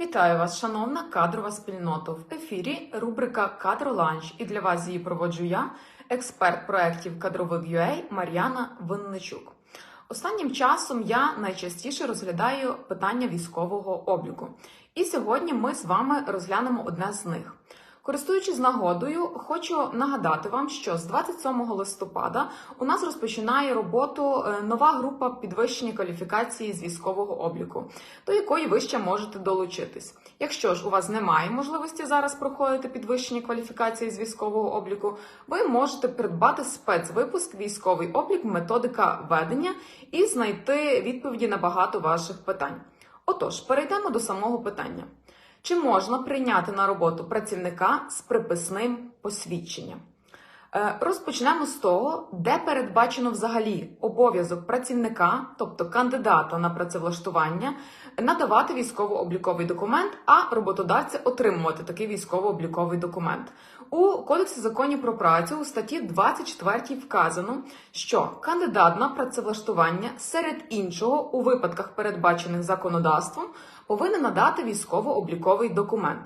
Вітаю вас, шановна кадрова спільнота. В ефірі рубрика Кадроланч. І для вас її проводжу я, експерт проєктів кадрових UA Мар'яна Винничук. Останнім часом я найчастіше розглядаю питання військового обліку. І сьогодні ми з вами розглянемо одне з них. Користуючись нагодою, хочу нагадати вам, що з 27 листопада у нас розпочинає роботу е, нова група підвищення кваліфікації з військового обліку, до якої ви ще можете долучитись. Якщо ж у вас немає можливості зараз проходити підвищення кваліфікації з військового обліку, ви можете придбати спецвипуск військовий облік, методика ведення і знайти відповіді на багато ваших питань. Отож, перейдемо до самого питання. Чи можна прийняти на роботу працівника з приписним посвідченням? Е, Розпочнемо з того, де передбачено взагалі обов'язок працівника, тобто кандидата на працевлаштування, надавати військово-обліковий документ, а роботодавця отримувати такий військово-обліковий документ. У Кодексі законів про працю у статті 24 вказано, що кандидат на працевлаштування серед іншого у випадках, передбачених законодавством, повинен надати військово-обліковий документ.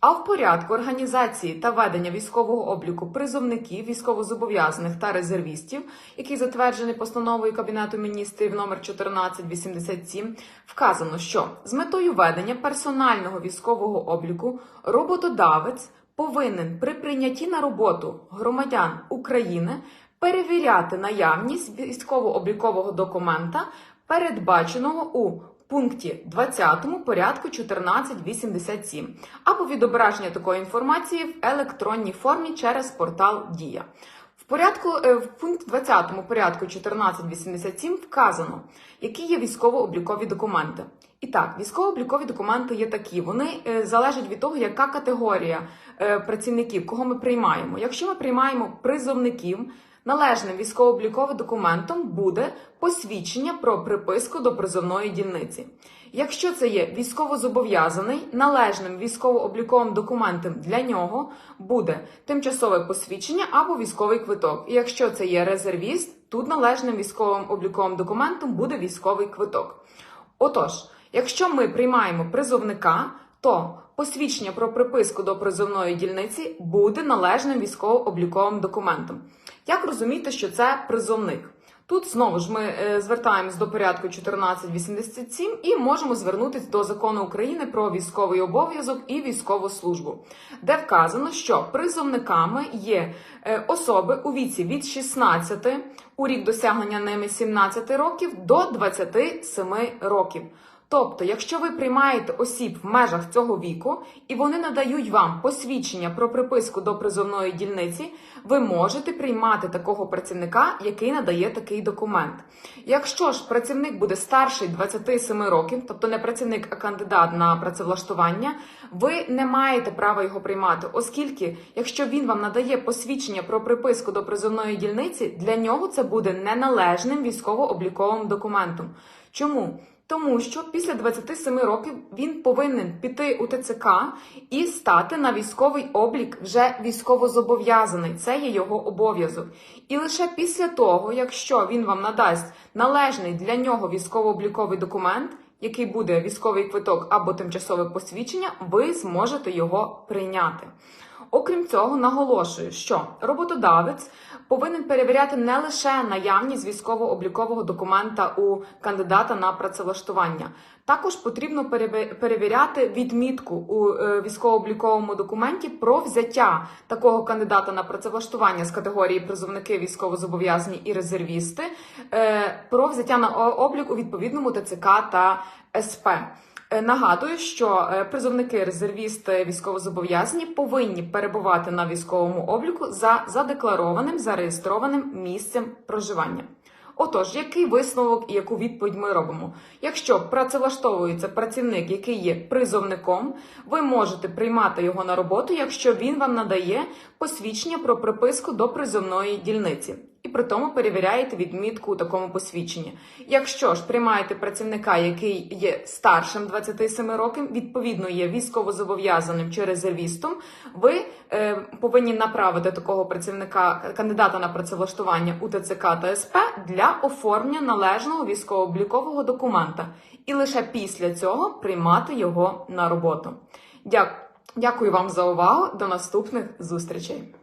А в порядку організації та ведення військового обліку призовників, військовозобов'язаних та резервістів, який затверджений постановою Кабінету міністрів номер 1487, вказано, що з метою ведення персонального військового обліку роботодавець повинен при прийнятті на роботу громадян України перевіряти наявність військово-облікового документа, передбаченого у пункті 20 порядку 1487 або відображення такої інформації в електронній формі через портал Дія. В порядку е, в пункт 20 порядку 1487 вказано, які є військово-облікові документи. І так, військово-облікові документи є такі. Вони е, залежать від того, яка категорія е, працівників, кого ми приймаємо. Якщо ми приймаємо призовників, належним військово-обліковим документом буде посвідчення про приписку до призовної дільниці. Якщо це є військовозобов'язаний, належним військово-обліковим документом для нього буде тимчасове посвідчення або військовий квиток. І якщо це є резервіст, тут належним військовим обліковим документом буде військовий квиток. Отож, якщо ми приймаємо призовника, то посвідчення про приписку до призовної дільниці буде належним військово-обліковим документом. Як розуміти, що це призовник? Тут знову ж ми е, звертаємось до порядку 1487 і можемо звернутися до закону України про військовий обов'язок і військову службу, де вказано, що призовниками є е, особи у віці від 16 у рік досягнення ними 17 років до 27 років. Тобто, якщо ви приймаєте осіб в межах цього віку і вони надають вам посвідчення про приписку до призовної дільниці, ви можете приймати такого працівника, який надає такий документ. Якщо ж працівник буде старший 27 років, тобто не працівник, а кандидат на працевлаштування, ви не маєте права його приймати, оскільки, якщо він вам надає посвідчення про приписку до призовної дільниці, для нього це буде неналежним військово-обліковим документом. Чому? Тому що після 27 років він повинен піти у ТЦК і стати на військовий облік вже військовозобов'язаний. Це є його обов'язок. І лише після того, якщо він вам надасть належний для нього військово-обліковий документ, який буде військовий квиток або тимчасове посвідчення, ви зможете його прийняти. Окрім цього, наголошую, що роботодавець повинен перевіряти не лише наявність військово-облікового документа у кандидата на працевлаштування. Також потрібно перевіряти відмітку у е, військово-обліковому документі про взяття такого кандидата на працевлаштування з категорії призовники військовозобов'язані і резервісти, е, про взяття на облік у відповідному ТЦК та СП. Е, Нагадую, що е, призовники, резервісти, військовозобов'язані повинні перебувати на військовому обліку за задекларованим зареєстрованим місцем проживання. Отож, який висновок і яку відповідь ми робимо? Якщо працевлаштовується працівник, який є призовником, ви можете приймати його на роботу, якщо він вам надає посвідчення про приписку до призовної дільниці. І при тому перевіряєте відмітку у такому посвідченні. Якщо ж приймаєте працівника, який є старшим 27 років, відповідно є військовозобов'язаним чи резервістом, ви е, повинні направити такого працівника, кандидата на працевлаштування у ТЦК та СП для оформлення належного військово-облікового документа і лише після цього приймати його на роботу. Дякую вам за увагу. До наступних зустрічей!